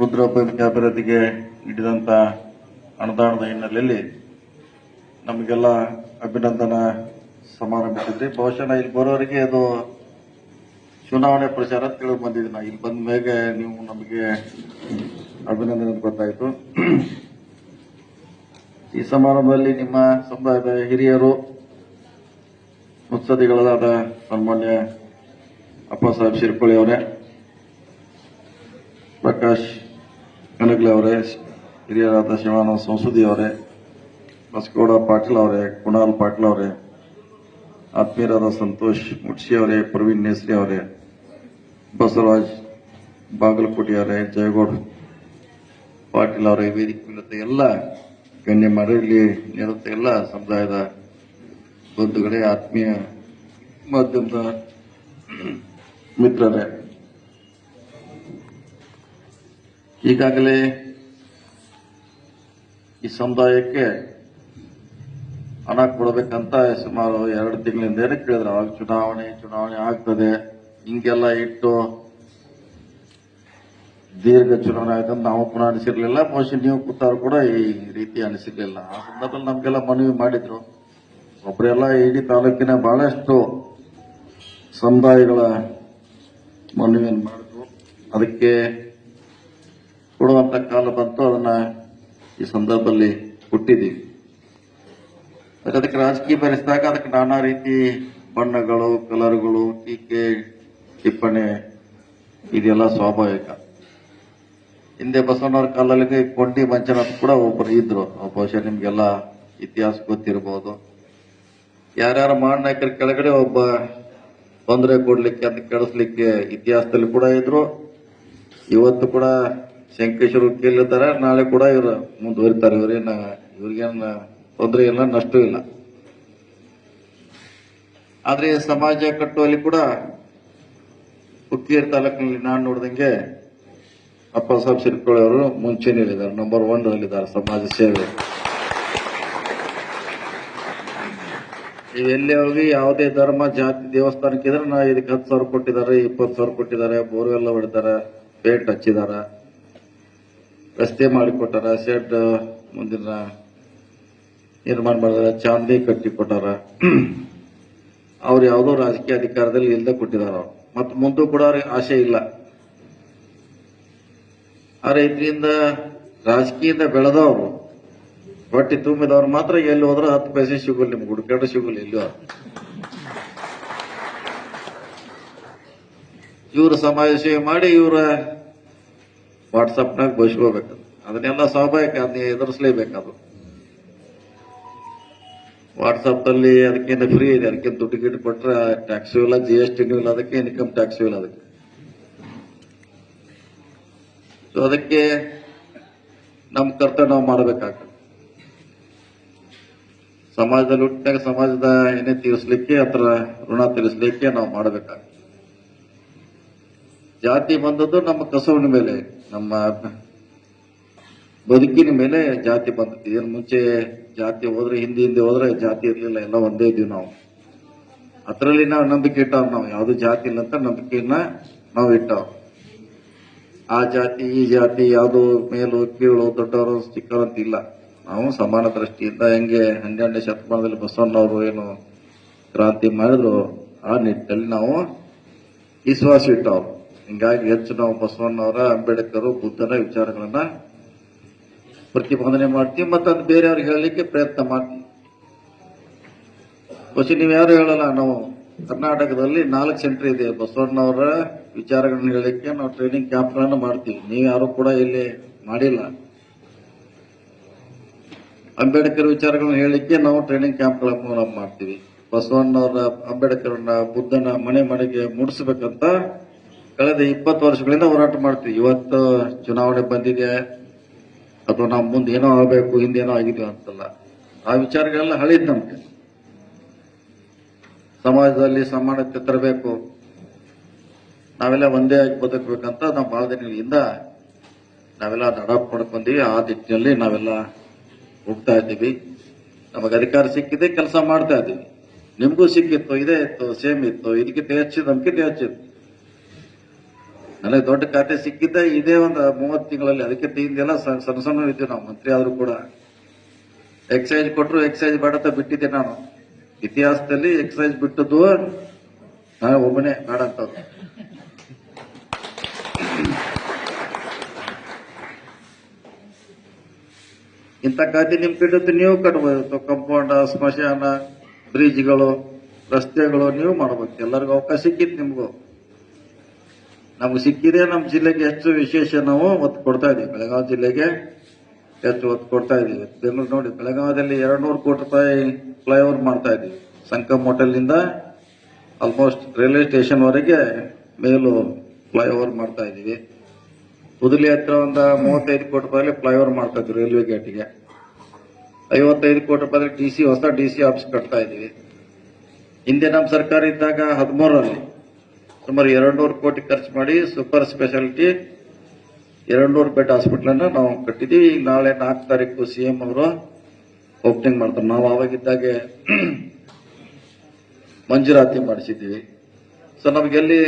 ರುದ್ರೋಪಯೋಗಿ ಅಭಿವೃದ್ಧಿಗೆ ನೀಡಿದಂತ ಅನುದಾನದ ಹಿನ್ನೆಲೆಯಲ್ಲಿ ನಮಗೆಲ್ಲ ಅಭಿನಂದನಾ ಸಮಾರಂಭ ಬಹುಶಃ ಇಲ್ಲಿ ಬರೋರಿಗೆ ಅದು ಚುನಾವಣೆ ಪ್ರಚಾರ ತಿಳಿದು ಬಂದಿದ್ದೀನಿ. ನಾ ಇಲ್ಲಿ ಬಂದ ಮೇಲೆ ನೀವು ನಮಗೆ ಅಭಿನಂದನೆ ಅಂತ ಗೊತ್ತಾಯಿತು. ಈ ಸಮಾರಂಭದಲ್ಲಿ ನಿಮ್ಮ ಸಮುದಾಯದ ಹಿರಿಯರು ಮುತ್ಸದಿಗಳಾದ ಸನ್ಮಾನ್ಯ ಅಪ್ಪ ಸಾಹೇಬ್ ಶಿರ್ಕೊಳ್ಳಿ ಅವರೇ, ಪ್ರಕಾಶ್ ಕನಗ್ಲೆ ಅವರೇ, ಹಿರಿಯರಾದ ಶಿವಾನಂದ ಸಂಸುದಿ ಅವರೇ, ಬಸ್ಗೌಡ ಪಾಟೀಲ್ ಅವರೇ, ಕುಣಾಲ್ ಪಾಟೀಲ್ ಅವರೇ, ಆತ್ಮೀಯರಾದ ಸಂತೋಷ್ ಮುಟ್ಸಿ ಅವರೇ, ಪ್ರವೀಣ್ ನೇಸ್ರಿ ಅವರೇ, ಬಸವರಾಜ್ ಬಾಗಲಕೋಟೆ ಅವರೇ, ಜಯಗೌಡ ಪಾಟೀಲ್ ಅವರೇ, ವೇದಿಕೆ ಮೇಲಿದ್ದ ಎಲ್ಲ ಗಣ್ಯ ಮರಳಿ ನಿರತ ಎಲ್ಲ ಸಮುದಾಯದ ಬಂಧುಗಳೇ, ಆತ್ಮೀಯ ಮಾಧ್ಯಮದ ಮಿತ್ರರೇ. ಈಗಾಗಲೇ ಈ ಸಮುದಾಯಕ್ಕೆ ಹಣ ಕೊಡಬೇಕಂತ ಸುಮಾರು ಎರಡು ತಿಂಗಳಿಂದ ಏನಕ್ಕೆ ಕೇಳಿದ್ರು. ಅವಾಗ ಚುನಾವಣೆ ಚುನಾವಣೆ ಆಗ್ತದೆ. ಹಿಂಗೆಲ್ಲ ಇಟ್ಟು ದೀರ್ಘ ಚುನಾವಣೆ ಆಯ್ತಂತ ನಾವು ಪುನಃ ಅನಿಸಿರ್ಲಿಲ್ಲ. ಬಹುಶಃ ನೀವು ಕೂತಾರು ಕೂಡ ಈ ರೀತಿ ಅನಿಸಿರ್ಲಿಲ್ಲ. ಆ ಸಂದರ್ಭದಲ್ಲಿ ನಮಗೆಲ್ಲ ಮನವಿ ಮಾಡಿದ್ರು. ಒಬ್ಬರೆಲ್ಲ ಇಡೀ ತಾಲೂಕಿನ ಬಹಳಷ್ಟು ಸಮುದಾಯಗಳ ಮನವಿಯನ್ನು ಮಾಡಿದ್ರು. ಅದಕ್ಕೆ ಕೊಡುವಂತ ಕಾಲ ಬಂತು ಅದನ್ನ ಈ ಸಂದರ್ಭದಲ್ಲಿ ಹುಟ್ಟಿದ್ದೀವಿ. ಅದಕ್ಕೆ ರಾಜಕೀಯ ಬೆರೆಸಿದಾಗ ಅದಕ್ಕೆ ನಾನಾ ರೀತಿ ಬಣ್ಣಗಳು, ಕಲರ್ಗಳು, ಟೀಕೆ, ಟಿಪ್ಪಣಿ, ಇದೆಲ್ಲ ಸ್ವಾಭಾವಿಕ. ಹಿಂದೆ ಬಸವಣ್ಣವ್ರ ಕಾಲದಲ್ಲಿ ಕೊಂಡಿ ಮಂಚನಾಥ್ ಕೂಡ ಒಬ್ಬರು ಇದ್ರು. ಬಹುಶಃ ನಿಮ್ಗೆಲ್ಲ ಇತಿಹಾಸ ಗೊತ್ತಿರಬಹುದು ಯಾರ್ಯಾರ ನಾಯಕರ ಕೆಳಗಡೆ ಒಬ್ಬ ತೊಂದರೆ ಕೊಡ್ಲಿಕ್ಕೆ ಅಂತ ಕೆಡಿಸ್ಲಿಕ್ಕೆ ಇತಿಹಾಸದಲ್ಲಿ ಕೂಡ ಇದ್ರು. ಇವತ್ತು ಕೂಡ ಶಂಕೇಶ್ವರ ಕೇಳಿರ್ತಾರ, ನಾಳೆ ಕೂಡ ಇವರು ಮುಂದುವರಿತಾರೆ. ಇವರೇನ ಇವ್ರಿಗೇನ ತೊಂದರೆ ಇಲ್ಲ ನಷ್ಟ ಇಲ್ಲ. ಆದ್ರೆ ಸಮಾಜ ಕಟ್ಟುವಲ್ಲಿ ಕೂಡ ಹುಕ್ಕೇರಿ ತಾಲೂಕಿನಲ್ಲಿ ನಾನು ನೋಡಿದಂಗೆ ಅಪ್ಪ ಸಾಹೇಬ್ ಸಿರ್ಕೊಳ್ಳಿ ಅವರು ಇದ್ದಾರೆ ನಂಬರ್ ಒನ್ ಅಲ್ಲಿದ್ದಾರೆ ಸಮಾಜ ಸೇವೆ. ಎಲ್ಲಿ ಹೋಗಿ ಯಾವುದೇ ಧರ್ಮ, ಜಾತಿ, ದೇವಸ್ಥಾನಕ್ಕೆ ಇದ್ರೆ ನಾ ಇದಕ್ಕೆ ಹತ್ತು ಸಾವಿರ ಕೊಟ್ಟಿದ್ದಾರೆ, ಇಪ್ಪತ್ತು ಸಾವಿರ ಕೊಟ್ಟಿದ್ದಾರೆ ಬೋರ್ವೆಲ್ಲ ಹೊಡಿತಾರೆ, ಪೇಂಟ್ ಹಚ್ಚಿದ್ದಾರೆ. ರಸ್ತೆ ಮಾಡಿಕೊಟ್ಟಾರ, ಶೆಡ್ ಮುಂದಿನ ನಿರ್ಮಾಣ ಮಾಡಿದಾರ ಚಾಂದಿ ಕಟ್ಟಿ ಕೊಟ್ಟಾರ ಅವ್ರು ಯಾವುದೋ ರಾಜಕೀಯ ಅಧಿಕಾರದಲ್ಲಿ ಇಲ್ಲದೆ ಕೊಟ್ಟಿದ್ದಾರೆ ಅವ್ರು. ಮತ್ತು ಮುಂದೂ ಕೂಡ ಅವ್ರಿಗೆ ಆಸೆ ಇಲ್ಲ. ಆ ಇದರಿಂದ ರಾಜಕೀಯದಿಂದ ಬೆಳೆದವರು ಹೊಟ್ಟೆ ತುಂಬಿದವ್ರು ಮಾತ್ರ ಎಲ್ಲಿ ಹೋದ್ರೆ ಹತ್ತು ಪೈಸೆ ಸಿಗೋಲ್ಲ ನಿಮ್ಗೆ ಹುಡುಕಾಟ ಸಿಗೋಲ್ಲ ಎಲ್ಲಿ ಇವರು ಸಮಾಜ ಸೇವೆ ಮಾಡಿ ಇವರ ವಾಟ್ಸಪ್ನಾಗ ಬಯಸ್ಕೋಬೇಕಂತ ಅದನ್ನೆಲ್ಲ ಸ್ವಾಭಾವಿಕ, ಅದನ್ನ ಎದುರಿಸಲೇಬೇಕದು. ವಾಟ್ಸಪ್ ಅಲ್ಲಿ ಅದಕ್ಕಿಂತ ಫ್ರೀ ಇದೆ ಅದಕ್ಕಿಂತ ದುಡ್ಡು ಗಿಟ್ಟು ಕೊಟ್ಟರೆ ಟ್ಯಾಕ್ಸು ಇಲ್ಲ ಜಿ ಎಸ್ ಟಿನೂ ಇಲ್ಲ, ಅದಕ್ಕೆ ಇನ್ಕಮ್ ಟ್ಯಾಕ್ಸು ಇಲ್ಲ ಅದಕ್ಕೆ. ಸೊ ಅದಕ್ಕೆ ನಮ್ಮ ಕರ್ತವ್ಯ ನಾವು ಮಾಡಬೇಕಾಗ್ತದೆ. ಸಮಾಜದಲ್ಲಿ ಹುಟ್ಟಿದಾಗ ಸಮಾಜದ ಏನೇ ತೀರಿಸ್ಲಿಕ್ಕೆ ಅಥವಾ ಋಣ ತೀರಿಸಲಿಕ್ಕೆ ನಾವು ಮಾಡಬೇಕಾಗ್ತದೆ. ಜಾತಿ ಬಂದದ್ದು ನಮ್ಮ ಕಸವಿನ ಮೇಲೆ. ನಮ್ಮ ಬದುಕಿನ ಮೇಲೆ ಜಾತಿ ಪದ್ಧತಿ ಏನು ಮುಂಚೆ ಜಾತಿ ಹೋದ್ರೆ ಹಿಂದೆ ಹಿಂದೆ ಹೋದ್ರೆ ಜಾತಿ ಇರಲಿಲ್ಲ, ಎಲ್ಲ ಒಂದೇ ಇದ್ದೀವಿ ನಾವು. ಅದರಲ್ಲಿ ನಾವು ನಂಬಿಕೆ ಇಟ್ಟವ್ ನಾವು. ಯಾವ್ದು ಜಾತಿ ಇಲ್ಲ ಅಂತ ನಂಬಿಕೆಯನ್ನ ನಾವು ಇಟ್ಟವ್ ಆ ಜಾತಿ, ಈ ಜಾತಿ, ಯಾವುದು ಮೇಲು, ಕೀಳು, ದೊಡ್ಡವರು, ಚಿಕ್ಕವರು ಅಂತ ಇಲ್ಲ. ನಾವು ಸಮಾನ ದೃಷ್ಟಿಯಿಂದ ಹೆಂಗೆ ಹನ್ನೆರಡನೇ ಶತಮಾನದಲ್ಲಿ ಬಸವಣ್ಣವರು ಏನು ಕ್ರಾಂತಿ ಮಾಡಿದ್ರು, ಆ ನಿಟ್ಟಿನಲ್ಲಿ ನಾವು ವಿಶ್ವಾಸ ಇಟ್ಟವ್ರು. ಹಿಂಗಾಗಿ ಹೆಚ್ಚು ನಾವು ಬಸವಣ್ಣವರ ಅಂಬೇಡ್ಕರ್, ಬುದ್ಧನ ವಿಚಾರಗಳನ್ನ ಪ್ರತಿಪಾದನೆ ಮಾಡ್ತೀವಿ, ಮತ್ತೆ ಅದು ಬೇರೆಯವ್ರಿಗೆ ಹೇಳಲಿಕ್ಕೆ ಪ್ರಯತ್ನ ಮಾಡ್ತೀವಿ. ಬಸ್ ನೀವು ಯಾರು ಹೇಳಲ್ಲ, ನಾವು ಕರ್ನಾಟಕದಲ್ಲಿ ನಾಲ್ಕು ಸೆಂಟರ್ ಇದೆ. ಬಸವಣ್ಣವರ ವಿಚಾರಗಳನ್ನ ಹೇಳಲಿಕ್ಕೆ ನಾವು ಟ್ರೈನಿಂಗ್ ಕ್ಯಾಂಪ್ಗಳನ್ನು ಮಾಡ್ತೀವಿ. ನೀವು ಯಾರು ಕೂಡ ಇಲ್ಲಿ ಮಾಡಿಲ್ಲ. ಅಂಬೇಡ್ಕರ್ ವಿಚಾರಗಳನ್ನ ಹೇಳಲಿಕ್ಕೆ ನಾವು ಟ್ರೈನಿಂಗ್ ಕ್ಯಾಂಪ್ಗಳ ಮೂಲಕ ಮಾಡ್ತೀವಿ. ಬಸವಣ್ಣವರ ಅಂಬೇಡ್ಕರ್ನ ಬುದ್ಧನ ಮನೆ ಮನೆಗೆ ಮೂಡಿಸಬೇಕಂತ ಕಳೆದ ಇಪ್ಪತ್ತು ವರ್ಷಗಳಿಂದ ಹೋರಾಟ ಮಾಡ್ತೀವಿ. ಇವತ್ತು ಚುನಾವಣೆ ಬಂದಿದೆ ಅಥವಾ ನಾವು ಮುಂದೆ ಏನೋ ಆಗಬೇಕು ಹಿಂದೇನೋ ಆಗಿದೆಯೋ ಅಂತಲ್ಲ. ಆ ವಿಚಾರಗಳೆಲ್ಲ ಹಳಿದ್ ನಮಗೆ. ಸಮಾಜದಲ್ಲಿ ಸಮಾನತೆ ತರಬೇಕು. ನಾವೆಲ್ಲ ಒಂದೇ ಆಗಿ ಬದುಕಬೇಕಂತ ನಾವು ಬಹಳ ದಿನಗಳಿಂದ ನಾವೆಲ್ಲ ನಡಪ್ ಮಾಡ್ಕೊಂಡೀವಿ. ಆ ದಿಟ್ಟಿನಲ್ಲಿ ನಾವೆಲ್ಲ ಹೋಗ್ತಾ ಇದ್ದೀವಿ. ನಮಗೆ ಅಧಿಕಾರ ಸಿಕ್ಕಿದೆ, ಕೆಲಸ ಮಾಡ್ತಾ ಇದ್ದೀವಿ. ನಿಮಗೂ ಸಿಕ್ಕಿತ್ತು, ಇದೇ ಇತ್ತು, ಸೇಮ್ ಇತ್ತು. ಇದಕ್ಕಿಂತ ಹೆಚ್ಚಿದ್ದು ನಮ್ಗಿಂತ ಹೆಚ್ಚಿತ್ತು. ನನಗೆ ದೊಡ್ಡ ಖಾತೆ ಸಿಕ್ಕಿದ್ದೆ, ಇದೇ ಒಂದು ಮೂವತ್ತು ತಿಂಗಳಲ್ಲಿ, ಅದಕ್ಕೆ ಹಿಂದೆಲ್ಲ ಸಣ್ಣ ಸಣ್ಣ ಇದ್ದೀವಿ ನಾವು ಮಂತ್ರಿ ಆದರೂ ಕೂಡ ಎಕ್ಸೈಜ್ ಕೊಟ್ಟರು ಎಕ್ಸೈಜ್ ಬೇಡತ್ತ ಬಿಟ್ಟಿದ್ದೆ ನಾನು. ಇತಿಹಾಸದಲ್ಲಿ ಎಕ್ಸೈಜ್ ಬಿಟ್ಟದ್ದು ನಾನು ಒಬ್ಬನೇ ಬೇಡ ಇಂಥ ಖಾತೆ ನಿಮ್ ಕಟ್ಟಿದ್ದು ನೀವು ಕಟ್ಬೋದು ಕಂಪೌಂಡ ಸ್ಮಶಾನ, ಬ್ರಿಡ್ಜ್ಗಳು, ರಸ್ತೆಗಳು, ನೀವು ಮಾಡ್ಬೇಕು. ಎಲ್ಲರಿಗೂ ಅವಕಾಶ ಸಿಕ್ಕಿತ್ತು ನಿಮ್ಗೂ. ನಮ್ಗೆ ಸಿಕ್ಕಿದೆ ನಮ್ಮ ಜಿಲ್ಲೆಗೆ ಹೆಚ್ಚು ವಿಶೇಷ ನಾವು ಒತ್ತು ಕೊಡ್ತಾ ಇದೀವಿ ಬೆಳಗಾವಿ ಜಿಲ್ಲೆಗೆ ಹೆಚ್ಚು ಒತ್ತು ಕೊಡ್ತಾ ಇದೀವಿ ಬೆಂಗಳೂರು ನೋಡಿ, ಬೆಳಗಾವಿಯಲ್ಲಿ ಎರಡು ನೂರು ಕೋಟಿ ರೂಪಾಯಿ ಫ್ಲೈಓವರ್ ಮಾಡ್ತಾ ಇದೀವಿ ಸಂಕಮ್ ಹೋಟೆಲ್ನಿಂದ ಆಲ್ಮೋಸ್ಟ್ ರೈಲ್ವೆ ಸ್ಟೇಷನ್ ವರೆಗೆ ಮೇಲು ಫ್ಲೈಓವರ್ ಮಾಡ್ತಾ ಇದೀವಿ ಕುದಲಿ ಹತ್ರ ಒಂದು ಮೂವತ್ತೈದು ಕೋಟಿ ರೂಪಾಯಿ ಫ್ಲೈಓವರ್ ಮಾಡ್ತಾ ಇದ್ವಿ ರೈಲ್ವೆ ಗೇಟ್ಗೆ ಐವತ್ತೈದು ಕೋಟಿ ರೂಪಾಯಿ ಡಿ ಸಿ, ಹೊಸ ಡಿ ಸಿ ಆಫೀಸ್ ಕಟ್ತಾ ಇದೀವಿ ಹಿಂದೆ ನಮ್ಮ ಸರ್ಕಾರ ಇದ್ದಾಗ ಹದಿಮೂರರಲ್ಲಿ ಸುಮಾರು ಎರಡು ನೂರು ಕೋಟಿ ಖರ್ಚು ಮಾಡಿ ಸೂಪರ್ ಸ್ಪೆಷಾಲಿಟಿ ಎರಡು ನೂರು ಬೆಡ್ ಅನ್ನ ನಾವು ಕಟ್ಟಿದೀವಿ ಈಗ ನಾಳೆ ನಾಲ್ಕು ತಾರೀಕು ಸಿ ಎಂ ಅವರು ಓಪನಿಂಗ್ ಮಾಡ್ತಾರೆ. ನಾವು ಆವಾಗಿದ್ದಾಗೆ ಮಂಜೂರಾತಿ ಮಾಡಿಸಿದ್ದೀವಿ. ಸೊ ನಮಗೆಲ್ಲಿ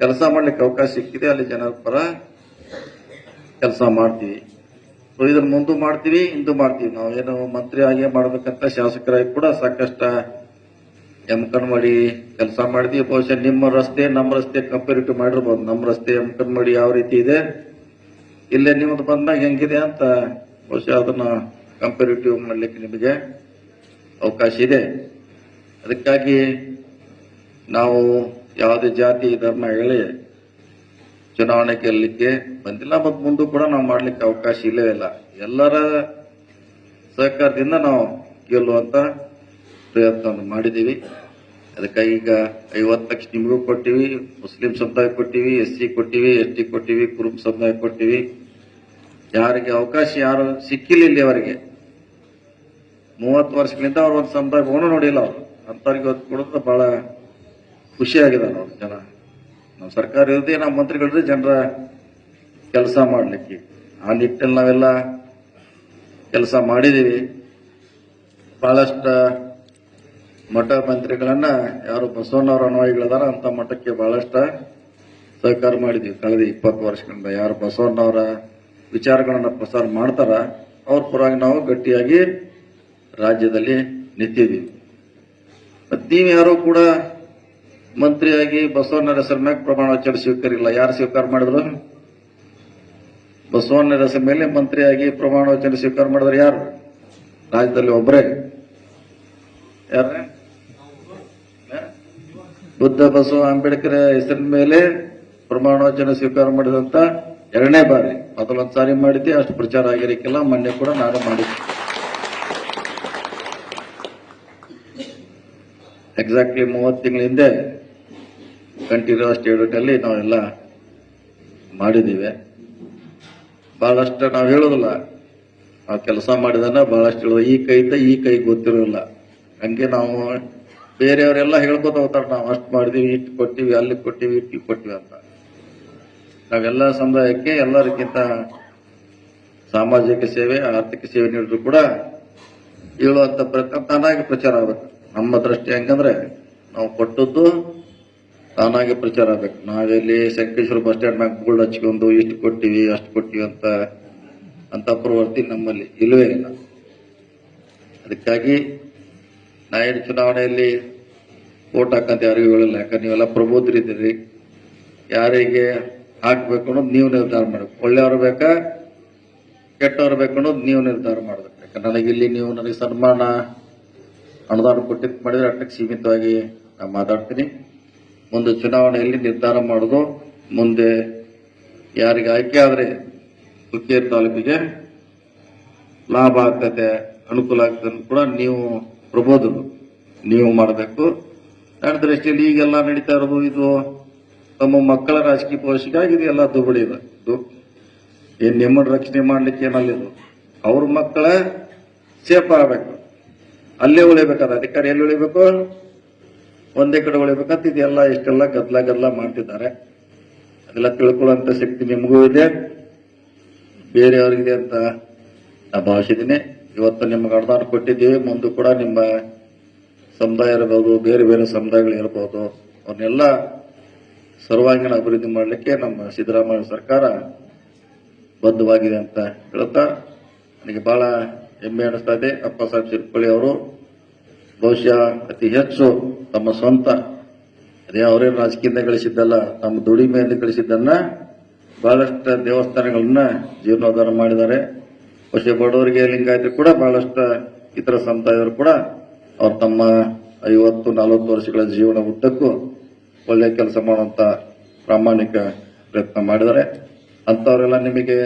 ಕೆಲಸ ಮಾಡ್ಲಿಕ್ಕೆ ಅವಕಾಶ ಸಿಕ್ಕಿದೆ, ಅಲ್ಲಿ ಜನರ ಪರ ಕೆಲಸ ಮಾಡ್ತೀವಿ. ಸೊ ಇದನ್ನ ಮುಂದೂ ಮಾಡ್ತೀವಿ, ಇಂದು ಮಾಡ್ತೀವಿ. ನಾವು ಏನು ಮಂತ್ರಿ ಆಗೇ ಮಾಡಬೇಕಂತ ಶಾಸಕರಾಗಿ ಕೂಡ ಸಾಕಷ್ಟ ಎಮ್ಕಣ್ ಮಾಡಿ ಕೆಲಸ ಮಾಡಿದ್ವಿ ಬಹುಶಃ ನಿಮ್ಮ ರಸ್ತೆ, ನಮ್ಮ ರಸ್ತೆ ಕಂಪೇರಿಟಿವ್ ಮಾಡಿರ್ಬೋದು. ನಮ್ಮ ರಸ್ತೆ ಎಮ್ಕನ್ ಮಾಡಿ ಯಾವ ರೀತಿ ಇದೆ? ಇಲ್ಲೇ ನಿಮ್ಮದು ಬಂದಾಗ ಹೆಂಗಿದೆ ಅಂತ ಬಹುಶಃ ಅದನ್ನ ಕಂಪೇರಿಟಿವ್ ಮಾಡ್ಲಿಕ್ಕೆ ನಿಮಗೆ ಅವಕಾಶ ಇದೆ. ಅದಕ್ಕಾಗಿ ನಾವು ಯಾವುದೇ ಜಾತಿ, ಧರ್ಮ ಹೇಳಿ ಚುನಾವಣೆ ಗೆಲ್ಲಲಿಕ್ಕೆ ಬಂದಿಲ್ಲ. ಮತ್ತು ಮುಂದೆ ಕೂಡ ನಾವು ಮಾಡ್ಲಿಕ್ಕೆ ಅವಕಾಶ ಇಲ್ಲವೇ ಇಲ್ಲ. ಎಲ್ಲರ ಸಹಕಾರದಿಂದ ನಾವು ಗೆಲ್ಲುವಂತ ಪ್ರಯತ್ನವನ್ನು ಮಾಡಿದ್ದೀವಿ. ಅದಕ್ಕಾಗಿ ಈಗ ಐವತ್ತು ಲಕ್ಷ ನಿಮಗೂ ಕೊಟ್ಟಿವಿ, ಮುಸ್ಲಿಂ ಸಮುದಾಯ ಕೊಟ್ಟಿವಿ, ಎಸ್ ಸಿ ಕೊಟ್ಟಿವಿ, ಎಸ್ ಟಿ ಕೊಟ್ಟಿವಿ, ಕುರುಬ ಸಮುದಾಯ ಕೊಟ್ಟಿವಿ. ಯಾರಿಗೆ ಅವಕಾಶ ಯಾರು ಸಿಕ್ಕಿಲ್ಲ ಇಲ್ಲಿಯವರೆಗೆ ಮೂವತ್ತು ವರ್ಷಗಳಿಂದ ಅವ್ರ ಒಂದು ಸಮುದಾಯ ಭವನ ನೋಡಿಲ್ಲ ಅವರು. ಅಂತವ್ರಿಗೆ ಇವತ್ತು ಕೊಡೋದು ಬಹಳ ಖುಷಿಯಾಗಿದ್ದಾರೆ ನಾವು ಜನ. ನಮ್ಮ ಸರ್ಕಾರ ಇರೋದೇ ನಮ್ಮ ಮಂತ್ರಿಗಳಿದ್ರೆ ಜನರ ಕೆಲಸ ಮಾಡಲಿಕ್ಕೆ. ಆ ನಿಟ್ಟಿನಲ್ಲಿ ನಾವೆಲ್ಲ ಕೆಲಸ ಮಾಡಿದ್ದೀವಿ. ಬಹಳಷ್ಟು ಮಠ ಮಂತ್ರಿಗಳನ್ನ ಯಾರು ಬಸವಣ್ಣವರ ಅನುಯಾಯಿಗಳದಾರ ಅಂತ ಮಠಕ್ಕೆ ಬಹಳಷ್ಟು ಸಹಕಾರ ಮಾಡಿದ್ವಿ. ಕಳೆದ ಇಪ್ಪತ್ತು ವರ್ಷಗಳಿಂದ ಯಾರು ಬಸವಣ್ಣವರ ವಿಚಾರಗಳನ್ನ ಪ್ರಸಾರ ಮಾಡ್ತಾರ, ಅವ್ರ ಪರವಾಗಿ ನಾವು ಗಟ್ಟಿಯಾಗಿ ರಾಜ್ಯದಲ್ಲಿ ನಿಂತಿದ್ವಿ. ಮತ್ತೆ ನೀವು ಯಾರು ಕೂಡ ಮಂತ್ರಿಯಾಗಿ ಬಸವಣ್ಣರ ಹೆಸರ ಮ್ಯಾಗ ಪ್ರಮಾಣ ವಚನ ಸ್ವೀಕರಿಲ್ಲ. ಯಾರು ಸ್ವೀಕಾರ ಮಾಡಿದ್ರು? ಬಸವಣ್ಣರ ಹೆಸರ ಮೇಲೆ ಮಂತ್ರಿಯಾಗಿ ಪ್ರಮಾಣ ವಚನ ಸ್ವೀಕಾರ ಮಾಡಿದ್ರೆ ಯಾರು? ರಾಜ್ಯದಲ್ಲಿ ಒಬ್ಬರೇ ಯಾರ ಬುದ್ಧ ಬಸವ ಅಂಬೇಡ್ಕರ್ ಹೆಸರಿನ ಮೇಲೆ ಪ್ರಮಾಣವಚನ ಸ್ವೀಕಾರ ಮಾಡಿದಂತ ಎರಡನೇ ಬಾರಿ. ಮೊದಲೊಂದು ಸಾರಿ ಮಾಡಿದ್ದೆ, ಅಷ್ಟು ಪ್ರಚಾರ ಆಗಿರಕ್ಕಿಲ್ಲ ಮೊನ್ನೆ ಕೂಡ ನಾನು ಮಾಡಿದ್ದೆ. ಎಕ್ಸಾಕ್ಟ್ಲಿ ಮೂವತ್ತು ತಿಂಗಳ ಹಿಂದೆ ಕಂಠೀರವ ಅಲ್ಲಿ ನಾವೆಲ್ಲ ಮಾಡಿದ್ದೀವಿ. ಬಹಳಷ್ಟು ನಾವು ಹೇಳೋದಿಲ್ಲ ನಾವು ಕೆಲಸ ಮಾಡಿದನ್ನ ಬಹಳಷ್ಟು ಹೇಳೋದು ಈ ಕೈ ಈ ಕೈ ಗೊತ್ತಿರೋದಿಲ್ಲ. ಹಂಗೆ ನಾವು ಬೇರೆಯವರೆಲ್ಲ ಹೇಳ್ಕೊತ ಹೋಗ್ತಾರೆ ನಾವು ಅಷ್ಟು ಮಾಡಿದೀವಿ, ಇಷ್ಟು ಕೊಟ್ಟಿವಿ ಅಲ್ಲಿ ಕೊಟ್ಟಿವಿ ಇಟ್ಟು ಕೊಟ್ಟಿವಿ ಅಂತ. ನಾವೆಲ್ಲ ಸಮುದಾಯಕ್ಕೆ ಎಲ್ಲರಿಗಿಂತ ಸಾಮಾಜಿಕ ಸೇವೆ, ಆರ್ಥಿಕ ಸೇವೆ ನೀಡಿದ್ರು ಕೂಡ ಹೇಳುವಂತ ಪ್ರಯತ್ನ ತಾನಾಗಿ ಪ್ರಚಾರ ಆಗ್ಬೇಕು ನಮ್ಮ ದೃಷ್ಟಿ ಹೆಂಗಂದ್ರೆ ನಾವು ಕೊಟ್ಟದ್ದು ತಾನಾಗಿ ಪ್ರಚಾರ ಆಗ್ಬೇಕು. ನಾವೆಲ್ಲಿ ಸಂಕೇಶ್ವರ ಬಸ್ ಸ್ಟ್ಯಾಂಡ್ ಮ್ಯಾಗ ಬೋರ್ಡ್ ಹಚ್ಕೊಂಡು ಇಷ್ಟು ಕೊಟ್ಟಿವಿ, ಅಷ್ಟು ಕೊಟ್ಟಿವಿ ಅಂತ ಅಂತ ಪ್ರವೃತ್ತಿ ನಮ್ಮಲ್ಲಿ ಇಲ್ಲವೇ ಇಲ್ಲ. ಅದಕ್ಕಾಗಿ ನಾಯಡ್ ಚುನಾವಣೆಯಲ್ಲಿ ವೋಟ್ ಹಾಕಂತ ಯಾರಿಗೂ ಹೇಳಲ್ಲ. ಯಾಕಂದ್ರೆ ನೀವೆಲ್ಲ ಪ್ರಬುದ್ಧರಿದ್ದೀರಿ ಯಾರಿಗೆ ಹಾಕ್ಬೇಕು ಅನ್ನೋದು ನೀವು ನಿರ್ಧಾರ ಮಾಡ್ಬೇಕು. ಒಳ್ಳೆಯವ್ರು ಬೇಕಾ, ಕೆಟ್ಟವ್ರು ಬೇಕು ಅನ್ನೋದು ನೀವು ನಿರ್ಧಾರ ಮಾಡ್ಬೇಕು. ಯಾಕಂದ್ರೆ ನನಗಿಲ್ಲಿ ನೀವು ನನಗೆ ಸನ್ಮಾನ, ಅನುದಾನ ಕೊಟ್ಟಿದ್ದು ಮಾಡಿದ್ರೆ ಅಷ್ಟಕ್ಕೆ ಸೀಮಿತವಾಗಿ ನಾನು ಮಾತಾಡ್ತೀನಿ. ಮುಂದೆ ಚುನಾವಣೆಯಲ್ಲಿ ನಿರ್ಧಾರ ಮಾಡೋದು ಮುಂದೆ ಯಾರಿಗೆ ಆಯ್ಕೆ ಆದ್ರೆ ಹುಕ್ಕೇರಿ ತಾಲೂಕಿಗೆ ಲಾಭ ಆಗ್ತದೆ, ಅನುಕೂಲ ಆಗ್ತದೆ ಕೂಡ ನೀವು ಪ್ರಬೋಧರು ನೀವು ಮಾಡಬೇಕು ನನ್ನ ದೃಷ್ಟಿಯಲ್ಲಿ ಈಗೆಲ್ಲ ನಡೀತಾ ಇರೋದು ಇದು ತಮ್ಮ ಮಕ್ಕಳ ರಾಜಕೀಯ ಭವಿಷ್ಯಕ್ಕಾಗಿ ಇದೆಲ್ಲ ದುಬಳಿ ಇದು. ಏನ್ ನಿಮ್ಮನ್ನ ರಕ್ಷಣೆ ಮಾಡ್ಲಿಕ್ಕೆ ಏನಲ್ಲ ಇದು. ಅವ್ರ ಮಕ್ಕಳ ಸೇಫ್ ಆಗಬೇಕು. ಅಲ್ಲೇ ಉಳಿಬೇಕಾದ ಅಧಿಕಾರಿ ಎಲ್ಲಿ ಉಳಿಬೇಕು? ಒಂದೇ ಕಡೆ ಉಳಿಬೇಕಂತ ಇದೆಲ್ಲ ಇಷ್ಟೆಲ್ಲ ಗದ್ಲ ಗದ್ಲ ಮಾಡ್ತಿದ್ದಾರೆ. ಅದೆಲ್ಲ ತಿಳ್ಕೊಳ್ಳುವಂತ ಶಕ್ತಿ ನಿಮಗೂ ಇದೆ. ಬೇರೆಯವ್ರಿಗಿದೆ ಅಂತ ನಾ ಭಾವಿಸಿದ್ದೀನಿ ಇವತ್ತು ನಿಮ್ಗೆ ಅನುದಾನ ಕೊಟ್ಟಿದ್ದೀವಿ. ಮುಂದೆ ಕೂಡ ನಿಮ್ಮ ಸಮುದಾಯ ಇರ್ಬೋದು, ಬೇರೆ ಬೇರೆ ಸಮುದಾಯಗಳು ಇರ್ಬೋದು, ಅವನ್ನೆಲ್ಲ ಸರ್ವಾಂಗೀಣ ಅಭಿವೃದ್ಧಿ ಮಾಡಲಿಕ್ಕೆ ನಮ್ಮ ಸಿದ್ದರಾಮಯ್ಯ ಸರ್ಕಾರ ಬದ್ಧವಾಗಿದೆ ಅಂತ ಹೇಳ್ತಾ ನನಗೆ ಬಹಳ ಹೆಮ್ಮೆ ಅನಿಸ್ತಾ ಇದೆ. ಅಪ್ಪ ಸಾಹೇಬ್ ಚಿರ್ಕೊಳ್ಳಿ ಅವರು ಬಹುಶಃ ಅತಿ ಹೆಚ್ಚು ತಮ್ಮ ಸ್ವಂತ, ಅದೇ ಅವರೇನು ರಾಜಕೀಯದಿಂದ ಗಳಿಸಿದ್ದಲ್ಲ, ತಮ್ಮ ದುಡಿಮೆಯಿಂದ ಗಳಿಸಿದ್ದನ್ನ ಬಹಳಷ್ಟು ದೇವಸ್ಥಾನಗಳನ್ನ ಜೀರ್ಣೋದ್ಧಾರ ಮಾಡಿದ್ದಾರೆ. ಬಹುಶಃ ಬಡವರಿಗೆ ಲಿಂಗಾಯತರು ಕೂಡ ಬಹಳಷ್ಟು ಇತರ ಸಮುದಾಯದವರು ಕೂಡ ಅವ್ರು ತಮ್ಮ ಐವತ್ತು, ನಲವತ್ತು ವರ್ಷಗಳ ಜೀವನ ಉದ್ದಕ್ಕೂ ಒಳ್ಳೆ ಕೆಲಸ ಮಾಡುವಂತ ಪ್ರಾಮಾಣಿಕ ಪ್ರಯತ್ನ ಮಾಡಿದ್ದಾರೆ. ಅಂತವರೆಲ್ಲ ನಿಮಗೆ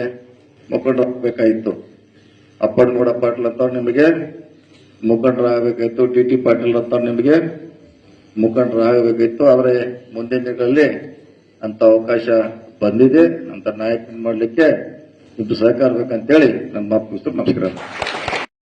ಮುಖಂಡರಾಗಬೇಕಾಯಿತು ಅಪ್ಪನಗೌಡ ಪಾಟೀಲ್ ಅಂತವ್ರು ನಿಮಗೆ ಮುಖಂಡರಾಗಬೇಕಾಯಿತು. ಟಿ ಟಿ ಪಾಟೀಲ್ ಅಂತವ್ರು ನಿಮಗೆ ಮುಖಂಡರಾಗಬೇಕಾಯಿತು. ಆದರೆ ಮುಂದಿನ ದಿನಗಳಲ್ಲಿ ಅಂತ ಅವಕಾಶ ಬಂದಿದೆ. ಅಂತ ನಾಯಕನ ಮಾಡಲಿಕ್ಕೆ ನಿಮ್ದು ಸಹಕಾರ ಬೇಕಂತೇಳಿ ನಮ್ಮ ಮಾತು. ನಮಸ್ಕಾರ